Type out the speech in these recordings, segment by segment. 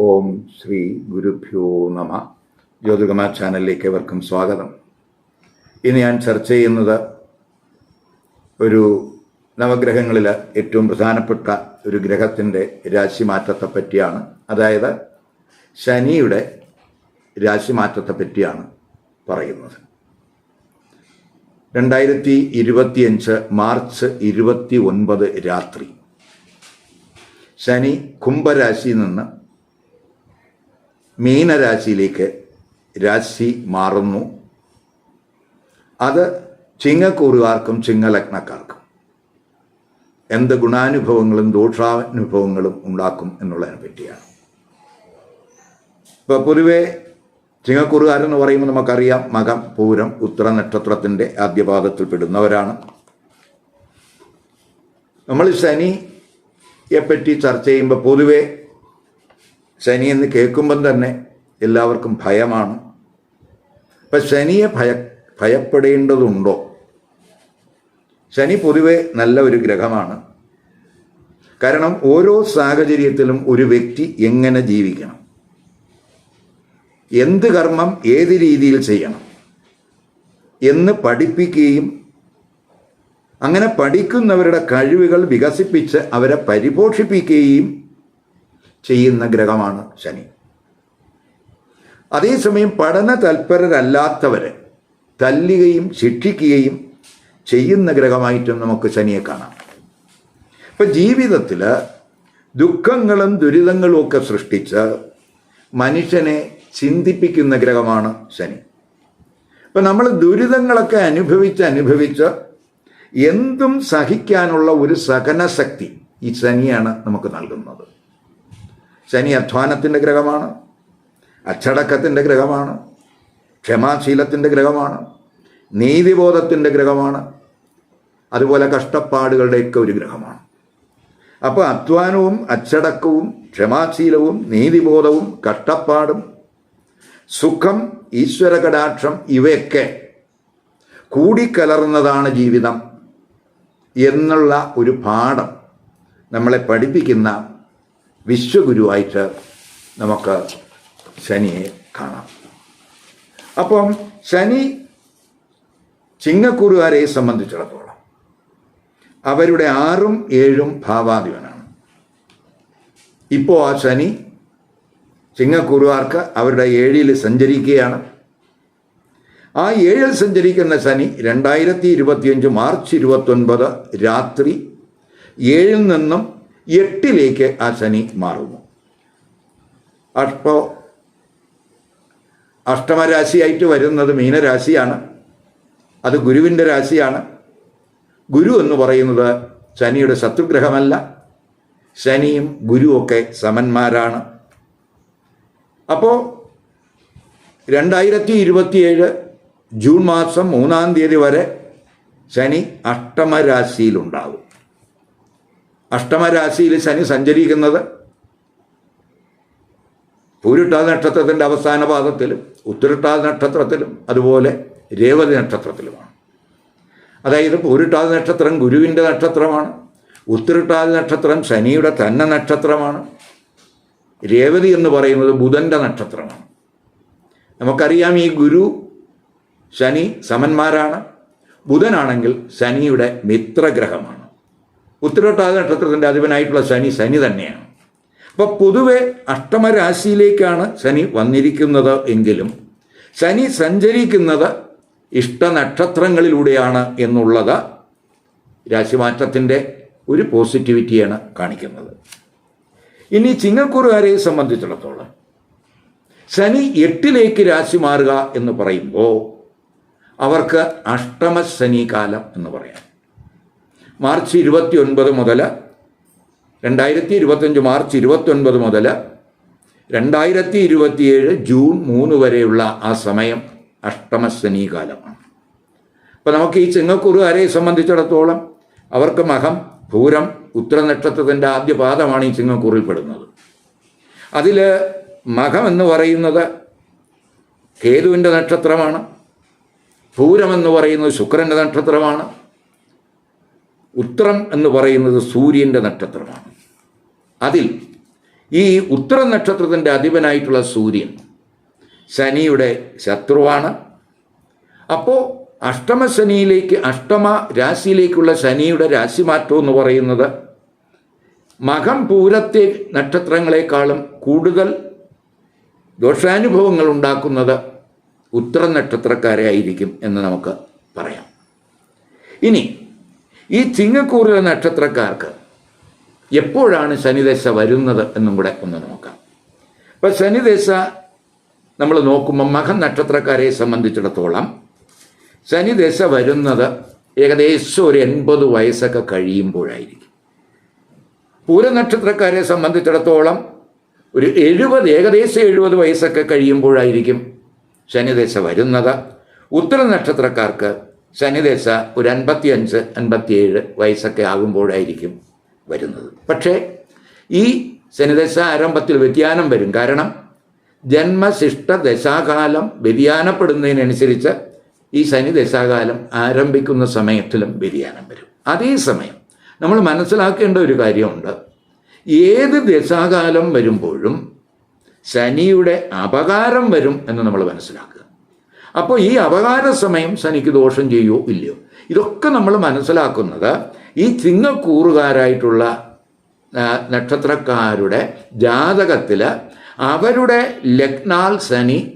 ഓം ശ്രീ ഗുരുഭ്യോ നമ. ജ്യോതികമ ചാനലിലേക്ക് എവർക്കും സ്വാഗതം. ഇന്ന് ഞാൻ ചർച്ച ചെയ്യുന്നത് ഒരു നവഗ്രഹങ്ങളിൽ ഏറ്റവും പ്രധാനപ്പെട്ട ഒരു ഗ്രഹത്തിന്റെ രാശിമാറ്റത്തെ പറ്റിയാണ്. അതായത് ശനിയുടെ രാശിമാറ്റത്തെ പറ്റിയാണ് പറയുന്നത്. രണ്ടായിരത്തി ഇരുപത്തിയഞ്ച് മാർച്ച് ഇരുപത്തി ഒൻപത് രാത്രി ശനി കുംഭരാശിയിൽ നിന്ന് മീനരാശിയിലേക്ക് രാശി മാറുന്നു. അത് ചിങ്ങക്കൂറുകാർക്കും ചിങ്ങലഗ്നക്കാർക്കും എന്ത് ഗുണാനുഭവങ്ങളും ദോഷാനുഭവങ്ങളും ഉണ്ടാക്കും എന്നുള്ളതിനെ പറ്റിയാണ്. ഇപ്പോൾ പൊതുവെ ചിങ്ങക്കൂറുകാരെന്ന് പറയുമ്പോൾ നമുക്കറിയാം മകം പൂരം ഉത്തര നക്ഷത്രത്തിന്റെ ആദ്യപാദത്തിൽ പെടുന്നവരാണ്. നമ്മൾ ശനിയെ പറ്റി ചർച്ച ചെയ്യുമ്പോൾ പൊതുവെ ശനി എന്ന് കേൾക്കുമ്പം തന്നെ എല്ലാവർക്കും ഭയമാണ്. അപ്പം ശനിയെ ഭയ ഭയപ്പെടേണ്ടതുണ്ടോ? ശനി പൊതുവെ നല്ല ഒരു ഗ്രഹമാണ്. കാരണം ഓരോ സാഹചര്യത്തിലും ഒരു വ്യക്തി എങ്ങനെ ജീവിക്കണം? എന്ത് കർമ്മം ഏത് രീതിയിൽ ചെയ്യണം? എന്ന് പഠിപ്പിക്കുകയും അങ്ങനെ പഠിക്കുന്നവരുടെ കഴിവുകൾ വികസിപ്പിച്ച് അവരെ പരിപോഷിപ്പിക്കുകയും ചെയ്യുന്ന ഗ്രഹമാണ് ശനി. അതേസമയം പഠന തൽപരരല്ലാത്തവരെ തല്ലുകയും ശിക്ഷിക്കുകയും ചെയ്യുന്ന ഗ്രഹമായിട്ടും നമുക്ക് ശനിയെ കാണാം. ഇപ്പം ജീവിതത്തിൽ ദുഃഖങ്ങളും ദുരിതങ്ങളും ഒക്കെ സൃഷ്ടിച്ച് മനുഷ്യനെ ചിന്തിപ്പിക്കുന്ന ഗ്രഹമാണ് ശനി. ഇപ്പം നമ്മൾ ദുരിതങ്ങളൊക്കെ അനുഭവിച്ച് അനുഭവിച്ച് എന്തും സഹിക്കാനുള്ള ഒരു സഹനശക്തി ഈ ശനിയാണ് നമുക്ക് നൽകുന്നത്. ശനി അധ്വാനത്തിന്റെ ഗ്രഹമാണ് അച്ചടക്കത്തിന്റെ ഗ്രഹമാണ് ക്ഷമാശീലത്തിന്റെ ഗ്രഹമാണ് നീതിബോധത്തിന്റെ ഗ്രഹമാണ് അതുപോലെ കഷ്ടപ്പാടുകളുടെയൊക്കെ ഒരു ഗ്രഹമാണ്. അപ്പോൾ അധ്വാനവും അച്ചടക്കവും ക്ഷമാശീലവും നീതിബോധവും കഷ്ടപ്പാടും സുഖം ഈശ്വര കടാക്ഷം ഇവയൊക്കെ കൂടിക്കലർന്നതാണ് ജീവിതം എന്നുള്ള ഒരു പാഠം നമ്മളെ പഠിപ്പിക്കുന്ന വിശ്വഗുരുവായിട്ട് നമുക്ക് ശനിയെ കാണാം. അപ്പം ശനി ചിങ്ങക്കൂറുകാരെ സംബന്ധിച്ചിടത്തോളം അവരുടെ ആറും ഏഴും ഭാവാധിപനാണ്. ഇപ്പോൾ ആ ശനി ചിങ്ങക്കൂറുകാർക്ക് അവരുടെ ഏഴിൽ സഞ്ചരിക്കുകയാണ്. ആ ഏഴിൽ സഞ്ചരിക്കുന്ന ശനി രണ്ടായിരത്തി ഇരുപത്തിയഞ്ച് മാർച്ച് ഇരുപത്തൊൻപത് രാത്രി ഏഴിൽ നിന്നും എട്ടിലേക്ക് ആ ശനി മാറുന്നു. അപ്പോൾ അഷ്ടമരാശിയായിട്ട് വരുന്നത് മീനരാശിയാണ്. അത് ഗുരുവിന്റെ രാശിയാണ്. ഗുരു എന്ന് പറയുന്നത് ശനിയുടെ ശത്രുഗ്രഹമല്ല. ശനിയും ഗുരുവൊക്കെ സമന്മാരാണ്. അപ്പോൾ രണ്ടായിരത്തി ഇരുപത്തിയേഴ് ജൂൺ മാസം മൂന്നാം തീയതി വരെ ശനി അഷ്ടമരാശിയിലുണ്ടാകും അഷ്ടമരാശിയിൽ ശനി സഞ്ചരിക്കുന്നത് പൂരിട്ടാൽ നക്ഷത്രത്തിന്റെ അവസാന പാദത്തിലും ഉത്തരട്ടാൽ നക്ഷത്രത്തിലും അതുപോലെ രേവതി നക്ഷത്രത്തിലുമാണ്. അതായത് പൂരിട്ടാൽ നക്ഷത്രം ഗുരുവിന്റെ നക്ഷത്രമാണ് ഉത്തരട്ടാൽ നക്ഷത്രം ശനിയുടെ തന്നെ നക്ഷത്രമാണ് രേവതി എന്ന് പറയുന്നത് ബുധന്റെ നക്ഷത്രമാണ്. നമുക്കറിയാം ഈ ഗുരു ശനി സമന്മാരാണ്. ബുധനാണെങ്കിൽ ശനിയുടെ മിത്രഗ്രഹമാണ്. ഉത്തരട്ടാതി നക്ഷത്രത്തിന്റെ അധിപനായിട്ടുള്ള ശനി ശനി തന്നെയാണ്. അപ്പോൾ പൊതുവെ അഷ്ടമരാശിയിലേക്കാണ് ശനി വന്നിരിക്കുന്നത് എങ്കിലും ശനി സഞ്ചരിക്കുന്നത് ഇഷ്ടനക്ഷത്രങ്ങളിലൂടെയാണ് എന്നുള്ളത് രാശിമാറ്റത്തിന്റെ ഒരു പോസിറ്റിവിറ്റിയാണ് കാണിക്കുന്നത്. ഇനി ചിങ്ങക്കുറുകാരെ സംബന്ധിച്ചിടത്തോളം ശനി എട്ടിലേക്ക് രാശി മാറുക എന്ന് പറയുമ്പോൾ അവർക്ക് അഷ്ടമശനി കാലം എന്ന് പറയാം. മാർച്ച് ഇരുപത്തി ഒൻപത് മുതൽ രണ്ടായിരത്തി ഇരുപത്തഞ്ച് മാർച്ച് ഇരുപത്തൊൻപത് മുതൽ രണ്ടായിരത്തി ഇരുപത്തിയേഴ് ജൂൺ മൂന്ന് വരെയുള്ള ആ സമയം അഷ്ടമശനി കാലമാണ്. അപ്പോൾ നമുക്ക് ഈ ചിങ്ങക്കുറുകാരെ സംബന്ധിച്ചിടത്തോളം അവർക്ക് മഹം പൂരം ഉത്തരനക്ഷത്രത്തിന്റെ ആദ്യ പാദമാണ് ഈ ചിങ്ങക്കുറിൽ പെടുന്നത്. അതിൽ മഖം എന്ന് പറയുന്നത് കേതുവിന്റെ നക്ഷത്രമാണ് പൂരം എന്ന് പറയുന്നത് ശുക്രന്റെ നക്ഷത്രമാണ് ഉത്രം എന്ന് പറയുന്നത് സൂര്യന്റെ നക്ഷത്രമാണ്. അതിൽ ഈ ഉത്തര നക്ഷത്രത്തിന്റെ അധിപനായിട്ടുള്ള സൂര്യൻ ശനിയുടെ ശത്രുവാണ്. അപ്പോൾ അഷ്ടമശനിയിലേക്ക് അഷ്ടമ രാശിയിലേക്കുള്ള ശനിയുടെ രാശിമാറ്റം എന്ന് പറയുന്നത് മകം പൂരത്തെ നക്ഷത്രങ്ങളെക്കാളും കൂടുതൽ ദോഷാനുഭവങ്ങൾ ഉണ്ടാക്കുന്നത് ഉത്തര നക്ഷത്രക്കാരെ ആയിരിക്കും എന്ന് നമുക്ക് പറയാം. ഇനി ഈ ചിങ്ങക്കൂറിലെ നക്ഷത്രക്കാർക്ക് എപ്പോഴാണ് ശനിദശ വരുന്നത് എന്നും കൂടെ ഒന്ന് നോക്കാം. ഇപ്പം ശനിദശ നമ്മൾ നോക്കുമ്പോൾ മകൻ നക്ഷത്രക്കാരെ സംബന്ധിച്ചിടത്തോളം ശനിദശ വരുന്നത് ഏകദേശം ഒരു എൺപത് വയസ്സൊക്കെ കഴിയുമ്പോഴായിരിക്കും. പൂരനക്ഷത്രക്കാരെ സംബന്ധിച്ചിടത്തോളം ഒരു എഴുപത് ഏകദേശം എഴുപത് വയസ്സൊക്കെ കഴിയുമ്പോഴായിരിക്കും ശനിദശ വരുന്നത്. ഉത്തര നക്ഷത്രക്കാർക്ക് ശനിദശ ഒരു അൻപത്തിയഞ്ച് അൻപത്തിയേഴ് വയസ്സൊക്കെ ആകുമ്പോഴായിരിക്കും വരുന്നത്. പക്ഷേ ഈ ശനിദശ ആരംഭത്തിൽ വ്യതിയാനം വരും. കാരണം ജന്മശിഷ്ട ദശാകാലം വ്യതിയാനപ്പെടുന്നതിനനുസരിച്ച് ഈ ശനി ദശാകാലം ആരംഭിക്കുന്ന സമയത്തിലും വ്യതിയാനം വരും. അതേസമയം നമ്മൾ മനസ്സിലാക്കേണ്ട ഒരു കാര്യമുണ്ട്. ഏത് ദശാകാലം വരുമ്പോഴും ശനിയുടെ അപകാരം വരും എന്ന് നമ്മൾ മനസ്സിലാക്കുക. അപ്പോൾ ഈ അപകാര സമയം ശനിക്ക് ദോഷം ചെയ്യുമോ ഇല്ലയോ? ഇതൊക്കെ നമ്മൾ മനസ്സിലാക്കുന്നത് ഈ ചിങ്ങക്കൂറുകാരായിട്ടുള്ള നക്ഷത്രക്കാരുടെ ജാതകത്തിൽ അവരുടെ ലഗ്നാൽ ശനി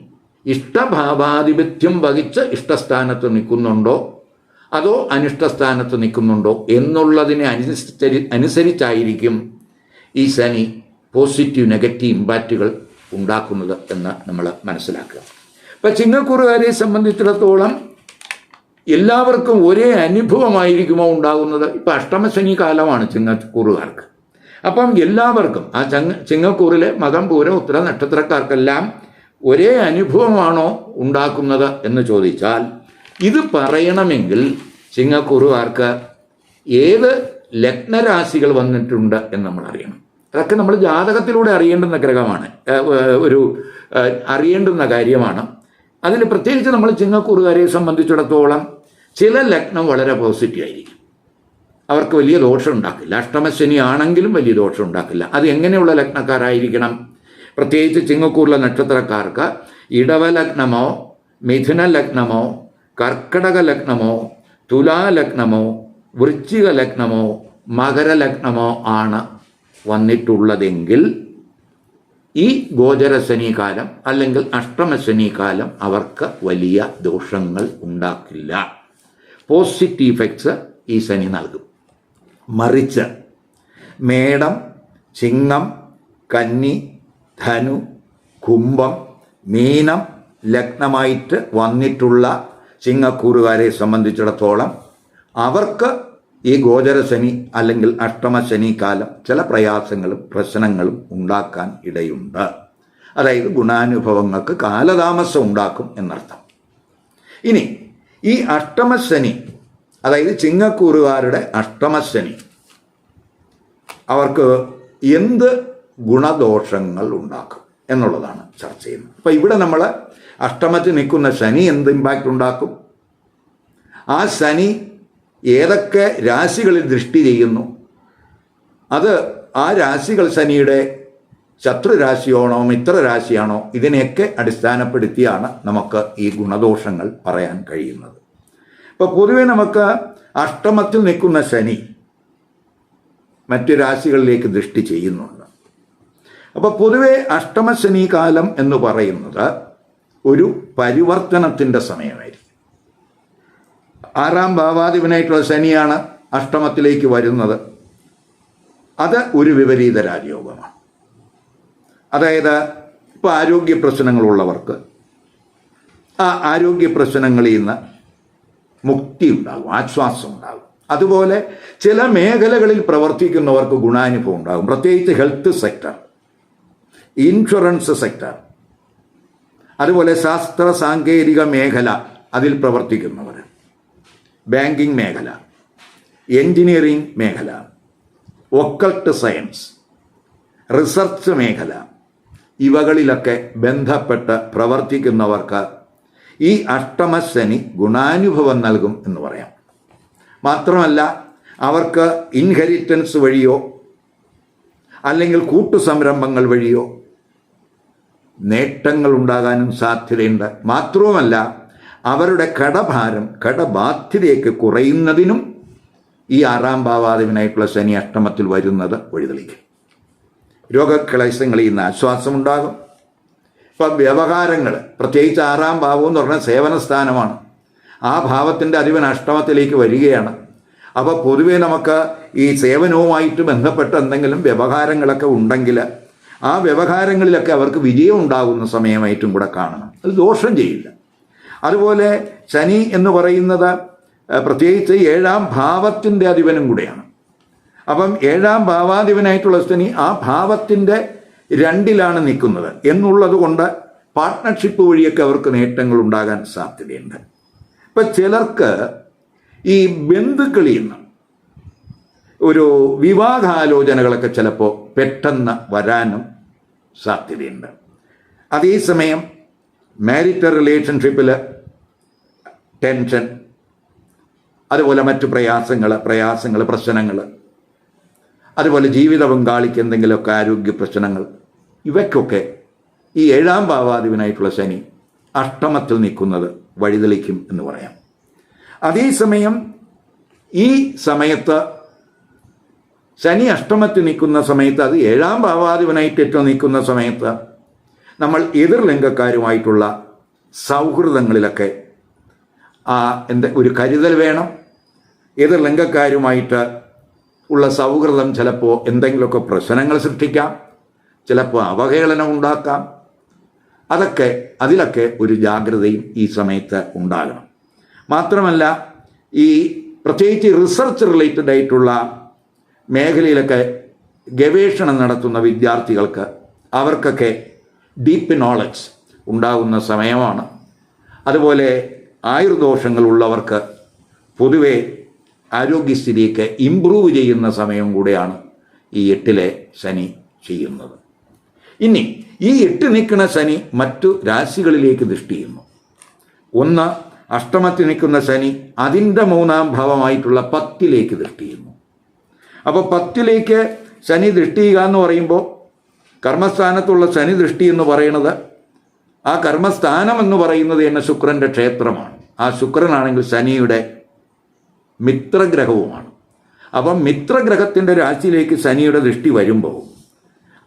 ഇഷ്ടഭാവാധിപത്യം വഹിച്ച് ഇഷ്ടസ്ഥാനത്ത് നിൽക്കുന്നുണ്ടോ? അതോ അനിഷ്ടസ്ഥാനത്ത് നിൽക്കുന്നുണ്ടോ? എന്നുള്ളതിനെ അനുസരി അനുസരിച്ചായിരിക്കും ഈ ശനി പോസിറ്റീവ് നെഗറ്റീവ് ഇമ്പാക്റ്റുകൾ ഉണ്ടാക്കുന്നത് എന്ന് നമ്മൾ മനസ്സിലാക്കുക. ഇപ്പം ചിങ്ങക്കുറുകാരെ സംബന്ധിച്ചിടത്തോളം എല്ലാവർക്കും ഒരേ അനുഭവമായിരിക്കുമോ ഉണ്ടാകുന്നത്? ഇപ്പം അഷ്ടമശനി കാലമാണ് ചിങ്ങക്കുറുകാർക്ക് അപ്പം എല്ലാവർക്കും ആ ചങ്ങ ചിങ്ങക്കൂറിലെ മകം പൂര ഉത്തര നക്ഷത്രക്കാർക്കെല്ലാം ഒരേ അനുഭവമാണോ ഉണ്ടാക്കുന്നത് എന്ന് ചോദിച്ചാൽ ഇത് പറയണമെങ്കിൽ ചിങ്ങക്കുറുകാർക്ക് ഏത് ലഗ്നരാശികൾ വന്നിട്ടുണ്ട് എന്ന് നമ്മൾ അറിയണം. അതൊക്കെ നമ്മൾ ജാതകത്തിലൂടെ അറിയേണ്ടുന്ന ഗ്രഹമാണ്. ഒരു അറിയേണ്ടുന്ന കാര്യമാണ്. അതിൽ പ്രത്യേകിച്ച് നമ്മൾ ചിങ്ങക്കൂറുകാരെ സംബന്ധിച്ചിടത്തോളം ചില ലഗ്നം വളരെ പോസിറ്റീവ് ആയിരിക്കും. അവർക്ക് വലിയ ദോഷം ഉണ്ടാക്കില്ല. അഷ്ടമശനി ആണെങ്കിലും വലിയ ദോഷം ഉണ്ടാക്കില്ല. അത് എങ്ങനെയുള്ള ലഗ്നക്കാരായിരിക്കണം? പ്രത്യേകിച്ച് ചിങ്ങക്കൂറിലെ നക്ഷത്രക്കാർക്ക് ഇടവ ലഗ്നമോ മിഥുന ലഗ്നമോ കർക്കടക ലഗ്നമോ തുലാ ലഗ്നമോ വൃശ്ചിക ലഗ്നമോ മകര ലഗ്നമോ ആണ് വന്നിട്ടുള്ളതെങ്കിൽ ഈ ഗോചരശനി കാലം അല്ലെങ്കിൽ അഷ്ടമശനി കാലം അവർക്ക് വലിയ ദോഷങ്ങൾ ഉണ്ടാക്കില്ല. പോസിറ്റീവ് ഇഫക്ട്സ് ഈ ശനി നൽകും. മറിച്ച് മേടം ചിങ്ങം കന്നി ധനു കുംഭം മീനം ലഗ്നമായിട്ട് വന്നിട്ടുള്ള ചിങ്ങക്കൂറുകാരെ സംബന്ധിച്ചിടത്തോളം അവർക്ക് ഈ ഗോചരശനി അല്ലെങ്കിൽ അഷ്ടമശനി കാലം ചില പ്രയാസങ്ങളും പ്രശ്നങ്ങളും ഉണ്ടാക്കാൻ ഇടയുണ്ട്. അതായത് ഗുണാനുഭവങ്ങൾക്ക് കാലതാമസം ഉണ്ടാക്കും എന്നർത്ഥം. ഇനി ഈ അഷ്ടമശനി അതായത് ചിങ്ങക്കൂറുകാരുടെ അഷ്ടമശനി അവർക്ക് എന്ത് ഗുണദോഷങ്ങൾ ഉണ്ടാക്കും എന്നുള്ളതാണ് ചർച്ച ചെയ്യുന്നത്. അപ്പം ഇവിടെ നമ്മൾ അഷ്ടമത്തിൽ നിൽക്കുന്ന ശനി എന്ത് ഇമ്പാക്റ്റ് ഉണ്ടാക്കും? ആ ശനി ഏതൊക്കെ രാശികളിൽ ദൃഷ്ടി ചെയ്യുന്നു? അത് ആ രാശികൾ ശനിയുടെ ശത്രുരാശിയാണോ മിത്രരാശിയാണോ ഇതിനെയൊക്കെ അടിസ്ഥാനപ്പെടുത്തിയാണ് നമുക്ക് ഈ ഗുണദോഷങ്ങൾ പറയാൻ കഴിയുന്നത്. അപ്പോൾ പൊതുവെ നമുക്ക് അഷ്ടമത്തിൽ നിൽക്കുന്ന ശനി മറ്റു രാശികളിലേക്ക് ദൃഷ്ടി ചെയ്യുന്നുണ്ട്. അപ്പോൾ പൊതുവെ അഷ്ടമശനി കാലം എന്ന് പറയുന്നത് ഒരു പരിവർത്തനത്തിന്റെ സമയമായിരിക്കും. ആറാം ഭാവാധിപനായിട്ടുള്ള ശനിയാണ് അഷ്ടമത്തിലേക്ക് വരുന്നത്. അത് ഒരു വിപരീത രാജയോഗമാണ്. അതായത് ഇപ്പോൾ ആരോഗ്യ പ്രശ്നങ്ങളുള്ളവർക്ക് ആ ആരോഗ്യ പ്രശ്നങ്ങളിൽ നിന്ന് മുക്തി ഉണ്ടാകും ആശ്വാസം ഉണ്ടാകും. അതുപോലെ ചില മേഖലകളിൽ പ്രവർത്തിക്കുന്നവർക്ക് ഗുണാനുഭവം ഉണ്ടാകും. പ്രത്യേകിച്ച് ഹെൽത്ത് സെക്ടർ ഇൻഷുറൻസ് സെക്ടർ അതുപോലെ ശാസ്ത്ര സാങ്കേതിക മേഖല അതിൽ പ്രവർത്തിക്കുന്നവർ. ബാങ്കിങ് മേഖല എൻജിനീയറിംഗ് മേഖല ഒക്കൾട്ട് സയൻസ് റിസർച്ച് മേഖല ഇവകളിലൊക്കെ ബന്ധപ്പെട്ട് പ്രവർത്തിക്കുന്നവർക്ക് ഈ അഷ്ടമശനി ഗുണാനുഭവം നൽകും എന്ന് പറയാം. മാത്രമല്ല അവർക്ക് ഇൻഹെറിറ്റൻസ് വഴിയോ അല്ലെങ്കിൽ കൂട്ടുസംരംഭങ്ങൾ വഴിയോ നേട്ടങ്ങൾ ഉണ്ടാകാനും സാധ്യതയുണ്ട്. മാത്രവുമല്ല അവരുടെ കടഭാരം കടബാധ്യതയൊക്കെ കുറയുന്നതിനും ഈ ആറാം ഭാവാദിവിനായിട്ടുള്ള ശനി അഷ്ടമത്തിൽ വരുന്നത് വഴിതെളിക്കും. രോഗക്ലേശങ്ങളിൽ നിന്ന് ആശ്വാസമുണ്ടാകും. ഇപ്പം വ്യവഹാരങ്ങൾ പ്രത്യേകിച്ച് ആറാം ഭാവം എന്ന് പറഞ്ഞാൽ സേവനസ്ഥാനമാണ്. ആ ഭാവത്തിന്റെ അറിവൻ അഷ്ടമത്തിലേക്ക് വരികയാണ്. അപ്പോൾ പൊതുവേ നമുക്ക് ഈ സേവനവുമായിട്ട് ബന്ധപ്പെട്ട എന്തെങ്കിലും വ്യവഹാരങ്ങളൊക്കെ ഉണ്ടെങ്കിൽ ആ വ്യവഹാരങ്ങളിലൊക്കെ അവർക്ക് വിജയം ഉണ്ടാകുന്ന സമയമായിട്ടും കൂടെ കാണണം. അത് ദോഷം ചെയ്യില്ല. അതുപോലെ ശനി എന്ന് പറയുന്നത് പ്രത്യേകിച്ച് ഏഴാം ഭാവത്തിന്റെ അധിപനും കൂടെയാണ്. അപ്പം ഏഴാം ഭാവാധിപനായിട്ടുള്ള ശനി ആ ഭാവത്തിന്റെ രണ്ടിലാണ് നിൽക്കുന്നത് എന്നുള്ളത് കൊണ്ട് പാർട്ട്ണർഷിപ്പ് വഴിയൊക്കെ അവർക്ക് നേട്ടങ്ങൾ ഉണ്ടാകാൻ സാധ്യതയുണ്ട്. ഇപ്പം ചിലർക്ക് ഈ ബന്ധുക്കളിൽ നിന്ന് ഒരു വിവാഹാലോചനകളൊക്കെ ചിലപ്പോൾ പെട്ടെന്ന് വരാനും സാധ്യതയുണ്ട്. അതേസമയം മാരിറ്റൽ റിലേഷൻഷിപ്പിൽ ടെൻഷൻ. അതുപോലെ മറ്റു പ്രയാസങ്ങൾ പ്രയാസങ്ങൾ പ്രശ്നങ്ങൾ അതുപോലെ ജീവിത പങ്കാളിക്ക് എന്തെങ്കിലുമൊക്കെ ആരോഗ്യ പ്രശ്നങ്ങൾ. ഇവയ്ക്കൊക്കെ ഈ ഏഴാം ഭാവാധിപനായിട്ടുള്ള ശനി അഷ്ടമത്തിൽ നിൽക്കുന്നത് വഴിതെളിക്കും എന്ന് പറയാം. അതേസമയം ഈ സമയത്ത് ശനി അഷ്ടമത്തിൽ നിൽക്കുന്ന സമയത്ത് അത് ഏഴാം ഭാവാധിപനായിട്ട് നിൽക്കുന്ന സമയത്ത് നമ്മൾ എതിർലിംഗക്കാരുമായിട്ടുള്ള സൗഹൃദങ്ങളിലൊക്കെ ആ എന്ത് ഒരു കരുതൽ വേണം. എതിർലിംഗക്കാരുമായിട്ട് ഉള്ള സൗഹൃദം ചിലപ്പോൾ എന്തെങ്കിലുമൊക്കെ പ്രശ്നങ്ങൾ സൃഷ്ടിക്കാം. ചിലപ്പോൾ അവഹേളനം ഉണ്ടാക്കാം. അതൊക്കെ അതിലൊക്കെ ഒരു ജാഗ്രതയും ഈ സമയത്ത് ഉണ്ടാകണം. മാത്രമല്ല ഈ പ്രത്യേകിച്ച് റിസർച്ച് റിലേറ്റഡ് ആയിട്ടുള്ള മേഖലയിലൊക്കെ ഗവേഷണം നടത്തുന്ന വിദ്യാർത്ഥികൾക്ക് അവർക്കൊക്കെ ഡീപ്പ് നോളജ് ഉണ്ടാകുന്ന സമയമാണ്. അതുപോലെ ആയുർദോഷങ്ങൾ ഉള്ളവർക്ക് പൊതുവെ ആരോഗ്യസ്ഥിതിയൊക്കെ ഇമ്പ്രൂവ് ചെയ്യുന്ന സമയം കൂടെയാണ് ഈ എട്ടിലെ ശനി ചെയ്യുന്നത്. ഇനി ഈ എട്ട് നിൽക്കുന്ന ശനി മറ്റു രാശികളിലേക്ക് ദൃഷ്ടി ചെയ്യുന്നു. ഒന്ന് അഷ്ടമത്തിൽ നിൽക്കുന്ന ശനി അതിന്റെ മൂന്നാം ഭാവമായിട്ടുള്ള പത്തിലേക്ക് ദൃഷ്ടി ചെയ്യുന്നു. അപ്പോൾ പത്തിലേക്ക് ശനി ദൃഷ്ടി ചെയ്യുക എന്ന് പറയുമ്പോൾ കർമ്മസ്ഥാനത്തുള്ള ശനി ദൃഷ്ടി എന്ന് പറയുന്നത് ആ കർമ്മസ്ഥാനം എന്ന് പറയുന്നത് തന്നെ ശുക്രന്റെ ക്ഷേത്രമാണ്. ആ ശുക്രനാണെങ്കിൽ ശനിയുടെ മിത്രഗ്രഹവുമാണ്. അപ്പം മിത്രഗ്രഹത്തിന്റെ രാശിയിലേക്ക് ശനിയുടെ ദൃഷ്ടി വരുമ്പോൾ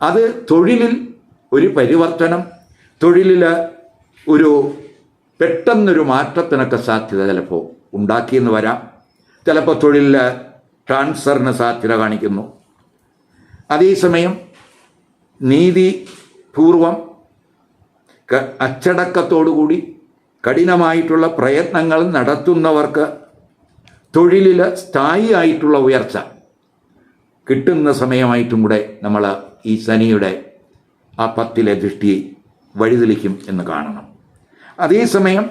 അത് തൊഴിലിൽ ഒരു പരിവർത്തനം തൊഴിലിൽ ഒരു പെട്ടെന്നൊരു മാറ്റത്തിനൊക്കെ സാധ്യത ചിലപ്പോൾ ഉണ്ടാക്കിയെന്ന് വരാം. ചിലപ്പോൾ തൊഴിലിൽ ട്രാൻസ്ഫറിന് സാധ്യത കാണിക്കുന്നു. അതേസമയം നീതിപൂർവം ക- അച്ചടക്കത്തോടുകൂടി കഠിനമായിട്ടുള്ള പ്രയത്നങ്ങൾ നടത്തുന്നവർക്ക് തൊഴിലിൽ സ്ഥായിയായിട്ടുള്ള ഉയർച്ച കിട്ടുന്ന സമയമായിട്ടും കൂടെ നമ്മൾ ഈ ശനിയുടെ ആ പത്തിലെ ദൃഷ്ടി വഴിതെളിക്കും എന്ന് കാണണം. അതേസമയം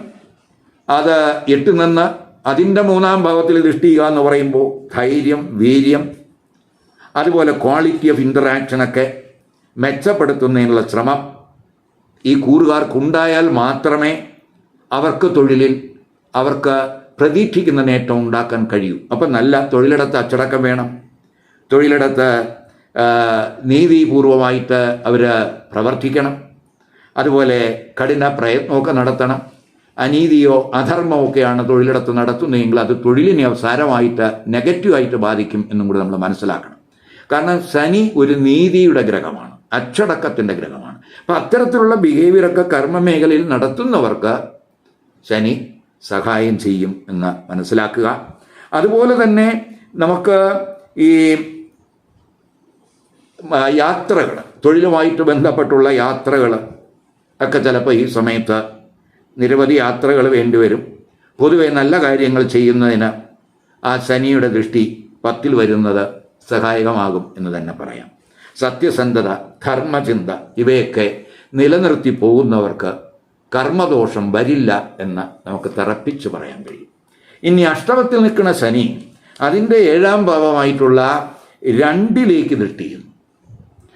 അത് എട്ട് നിന്ന് അതിന്റെ മൂന്നാം ഭാവത്തിൽ ദൃഷ്ടി ചെയ്യുക എന്ന് പറയുമ്പോൾ ധൈര്യം വീര്യം അതുപോലെ ക്വാളിറ്റി ഓഫ് ഇന്ററാക്ഷനൊക്കെ മെച്ചപ്പെടുത്തുന്നതിനുള്ള ശ്രമം ഈ കൂറുകാർക്കുണ്ടായാൽ മാത്രമേ അവർക്ക് തൊഴിലിൽ അവർക്ക് പ്രതീക്ഷിക്കുന്ന നേട്ടം ഉണ്ടാക്കാൻ കഴിയൂ. അപ്പം നല്ല തൊഴിലിടത്ത് അച്ചടക്കം വേണം. തൊഴിലിടത്ത് നീതിപൂർവമായിട്ട് അവർ പ്രവർത്തിക്കണം. അതുപോലെ കഠിന പ്രയത്നമൊക്കെ നടത്തണം. അനീതിയോ അധർമ്മമോ ഒക്കെയാണ് തൊഴിലിടത്ത് നടത്തുന്നതെങ്കിൽ അത് തൊഴിലിനെ സാരമായിട്ട് നെഗറ്റീവായിട്ട് ബാധിക്കും എന്നും കൂടി നമ്മൾ മനസ്സിലാക്കണം. കാരണം ശനി ഒരു നീതിയുടെ ഗ്രഹമാണ്. അച്ചടക്കത്തിന്റെ ഗ്രഹമാണ്. അപ്പം അത്തരത്തിലുള്ള ബിഹേവിയറൊക്കെ കർമ്മ മേഖലയിൽ നടത്തുന്നവർക്ക് ശനി സഹായം ചെയ്യും എന്ന് മനസ്സിലാക്കുക. അതുപോലെ തന്നെ നമുക്ക് ഈ യാത്രകൾ തൊഴിലുമായിട്ട് ബന്ധപ്പെട്ടുള്ള യാത്രകൾ ഒക്കെ ചിലപ്പോൾ ഈ സമയത്ത് നിരവധി യാത്രകൾ വേണ്ടിവരും പൊതുവെ നല്ല കാര്യങ്ങൾ ചെയ്യുന്നതിന് ആ ശനിയുടെ ദൃഷ്ടി പത്തിൽ വരുന്നത് സഹായകമാകും എന്ന് തന്നെ പറയാം. സത്യസന്ധത ധർമ്മചിന്ത ഇവയൊക്കെ നിലനിർത്തി പോകുന്നവർക്ക് കർമ്മദോഷം വരില്ല എന്ന് നമുക്ക് തറപ്പിച്ച് പറയാൻ കഴിയും. ഇനി അഷ്ടമത്തിൽ നിൽക്കുന്ന ശനി അതിന്റെ ഏഴാം ഭാവമായിട്ടുള്ള രണ്ടിലേക്ക് ദൃഷ്ടി ചെയ്യുന്നു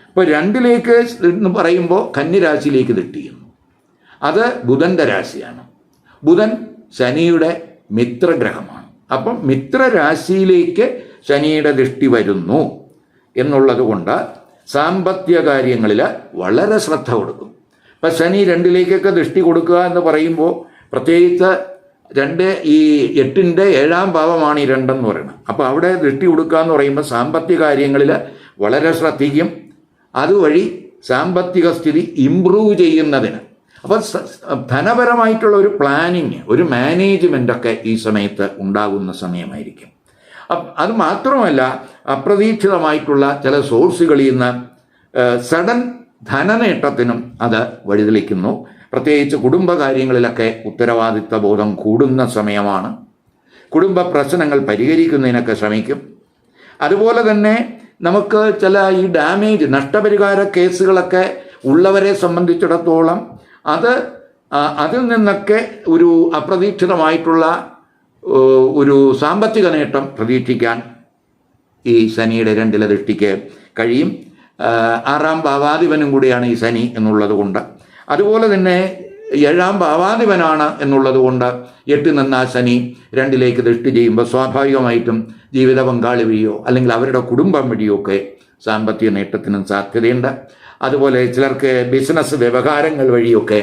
അപ്പോൾ രണ്ടിലേക്ക് എന്ന് പറയുമ്പോൾ കന്നിരാശിയിലേക്ക് ദൃഷ്ടി ചെയ്യുന്നു അത് ബുധന്റെ രാശിയാണ്. ബുധൻ ശനിയുടെ മിത്രഗ്രഹമാണ്. അപ്പം മിത്രരാശിയിലേക്ക് ശനിയുടെ ദൃഷ്ടി വരുന്നു എന്നുള്ളത് കൊണ്ട് സാമ്പത്തിക കാര്യങ്ങളിൽ വളരെ ശ്രദ്ധ കൊടുക്കും. ഇപ്പം ശനി രണ്ടിലേക്കൊക്കെ ദൃഷ്ടി കൊടുക്കുക എന്ന് പറയുമ്പോൾ പ്രത്യേകിച്ച് രണ്ട് ഈ എട്ടിന്റെ ഏഴാം ഭാവമാണ് ഈ രണ്ടെന്ന് പറയുന്നത് അപ്പോൾ അവിടെ ദൃഷ്ടി കൊടുക്കുക എന്ന് പറയുമ്പോൾ സാമ്പത്തിക കാര്യങ്ങളിൽ വളരെ ശ്രദ്ധിക്കും. അതുവഴി സാമ്പത്തിക സ്ഥിതി ഇംപ്രൂവ് ചെയ്യുന്നതിന്. അപ്പം ധനപരമായിട്ടുള്ള ഒരു പ്ലാനിങ് ഒരു മാനേജ്മെന്റ് ഒക്കെ ഈ സമയത്ത് ഉണ്ടാകുന്ന സമയമായിരിക്കും. അത് മാത്രമല്ല അപ്രതീക്ഷിതമായിട്ടുള്ള ചില സോഴ്സുകളിൽ നിന്ന് സഡൻ ധനനേട്ടത്തിനും അത് വഴിതെളിക്കുന്നു. പ്രത്യേകിച്ച് കുടുംബകാര്യങ്ങളിലൊക്കെ ഉത്തരവാദിത്ത ബോധം കൂടുന്ന സമയമാണ്. കുടുംബ പ്രശ്നങ്ങൾ പരിഹരിക്കുന്നതിനൊക്കെ ശ്രമിക്കും. അതുപോലെ തന്നെ നമുക്ക് ചില ഈ ഡാമേജ് നഷ്ടപരിഹാര കേസുകളൊക്കെ ഉള്ളവരെ സംബന്ധിച്ചിടത്തോളം അത് അതിൽ നിന്നൊക്കെ ഒരു അപ്രതീക്ഷിതമായിട്ടുള്ള ഒരു സാമ്പത്തിക നേട്ടം പ്രതീക്ഷിക്കാൻ ഈ ശനിയുടെ രണ്ടില ദൃഷ്ടിക്ക് കഴിയും. ആറാം ഭാവാധിപനും കൂടിയാണ് ഈ ശനി എന്നുള്ളത് കൊണ്ട്. അതുപോലെ തന്നെ ഏഴാം ഭാവാധിപനാണ് എന്നുള്ളത് കൊണ്ട് എട്ട് നിന്ന ശനി രണ്ടിലേക്ക് ദൃഷ്ടി ചെയ്യുമ്പോൾ സ്വാഭാവികമായിട്ടും ജീവിത പങ്കാളി വഴിയോ അല്ലെങ്കിൽ അവരുടെ കുടുംബം വഴിയോ ഒക്കെ സാമ്പത്തിക നേട്ടത്തിനും സാധ്യതയുണ്ട്. അതുപോലെ ചിലർക്ക് ബിസിനസ് വ്യവഹാരങ്ങൾ വഴിയൊക്കെ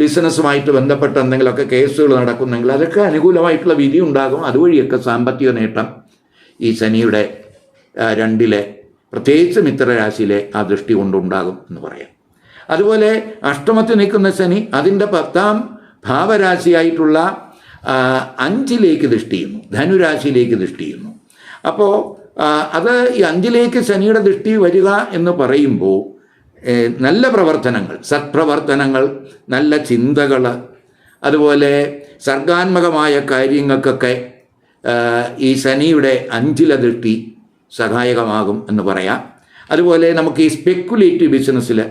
ബിസിനസ്സുമായിട്ട് ബന്ധപ്പെട്ട എന്തെങ്കിലുമൊക്കെ കേസുകൾ നടക്കുന്നെങ്കിൽ അതൊക്കെ അനുകൂലമായിട്ടുള്ള വിധി ഉണ്ടാകും. അതുവഴിയൊക്കെ സാമ്പത്തിക നേട്ടം ഈ ശനിയുടെ രണ്ടിലെ പ്രത്യേകിച്ച് മിത്രരാശിയിലെ ആ ദൃഷ്ടി കൊണ്ടുണ്ടാകും എന്ന് പറയാം. അതുപോലെ അഷ്ടമത്തിൽ നിൽക്കുന്ന ശനി അതിന്റെ പത്താം ഭാവരാശിയായിട്ടുള്ള അഞ്ചിലേക്ക് ദൃഷ്ടി ചെയ്യുന്നു. ധനുരാശിയിലേക്ക് ദൃഷ്ടി ചെയ്യുന്നു. അപ്പോൾ അത് ഈ അഞ്ചിലേക്ക് ശനിയുടെ ദൃഷ്ടി വരിക എന്ന് പറയുമ്പോൾ നല്ല പ്രവർത്തനങ്ങൾ സത്പ്രവർത്തനങ്ങൾ നല്ല ചിന്തകൾ അതുപോലെ സർഗാത്മകമായ കാര്യങ്ങൾക്കൊക്കെ ഈ ശനിയുടെ അഞ്ചില ദൃഷ്ടി സഹായകമാകും എന്ന് പറയാം. അതുപോലെ നമുക്ക് ഈ സ്പെക്കുലേറ്റീവ് ബിസിനസ്സിൽ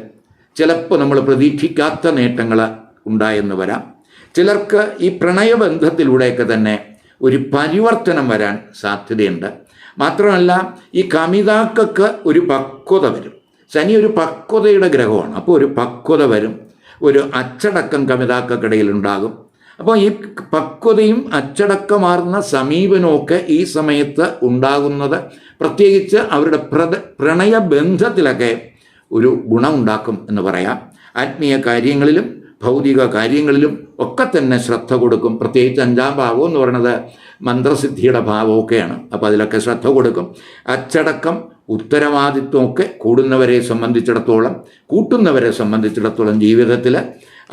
ചിലപ്പോൾ നമ്മൾ പ്രതീക്ഷിക്കാത്ത നേട്ടങ്ങൾ ഉണ്ടായെന്ന് വരാം. ചിലർക്ക് ഈ പ്രണയബന്ധത്തിലൂടെയൊക്കെ തന്നെ ഒരു പരിവർത്തനം വരാൻ സാധ്യതയുണ്ട്. മാത്രമല്ല ഈ കമിതാക്കൾക്ക് ഒരു പക്വത വരും. ശനി ഒരു പക്വതയുടെ ഗ്രഹമാണ്. അപ്പോൾ ഒരു പക്വത വരും. ഒരു അച്ചടക്കം കവിതാക്കൾക്കിടയിൽ ഉണ്ടാകും അപ്പോൾ ഈ പക്വതയും അച്ചടക്കമാർന്ന സമീപനമൊക്കെ ഈ സമയത്ത് ഉണ്ടാകുന്നത് പ്രത്യേകിച്ച് അവരുടെ പ്രത പ്രണയബന്ധത്തിലൊക്കെ ഒരു ഗുണമുണ്ടാക്കും എന്ന് പറയാം. ആത്മീയ കാര്യങ്ങളിലും ഭൗതിക കാര്യങ്ങളിലും ഒക്കെ തന്നെ ശ്രദ്ധ കൊടുക്കും. പ്രത്യേകിച്ച് അഞ്ചാം ഭാവം എന്ന് പറയുന്നത് മന്ത്രസിദ്ധിയുടെ ഭാവമൊക്കെയാണ്. അപ്പോൾ അതിലൊക്കെ ശ്രദ്ധ കൊടുക്കും. അച്ചടക്കം ഉത്തരവാദിത്വമൊക്കെ കൂടുന്നവരെ സംബന്ധിച്ചിടത്തോളം കൂട്ടുന്നവരെ സംബന്ധിച്ചിടത്തോളം ജീവിതത്തിൽ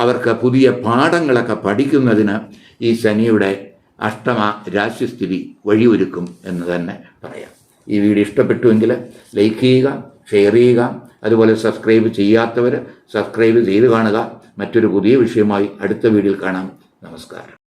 അവർക്ക് പുതിയ പാഠങ്ങളൊക്കെ പഠിക്കുന്നതിന് ഈ ശനിയുടെ അഷ്ടമ രാശിസ്ഥിതി വഴിയൊരുക്കും എന്ന് തന്നെ പറയാം. ഈ വീഡിയോ ഇഷ്ടപ്പെട്ടുവെങ്കിൽ ലൈക്ക് ചെയ്യുക ഷെയർ ചെയ്യുക അതുപോലെ സബ്സ്ക്രൈബ് ചെയ്യാത്തവർ സബ്സ്ക്രൈബ് ചെയ്ത് കാണുക. മറ്റൊരു പുതിയ വിഷയമായി അടുത്ത വീഡിയോയിൽ കാണാം. നമസ്കാരം.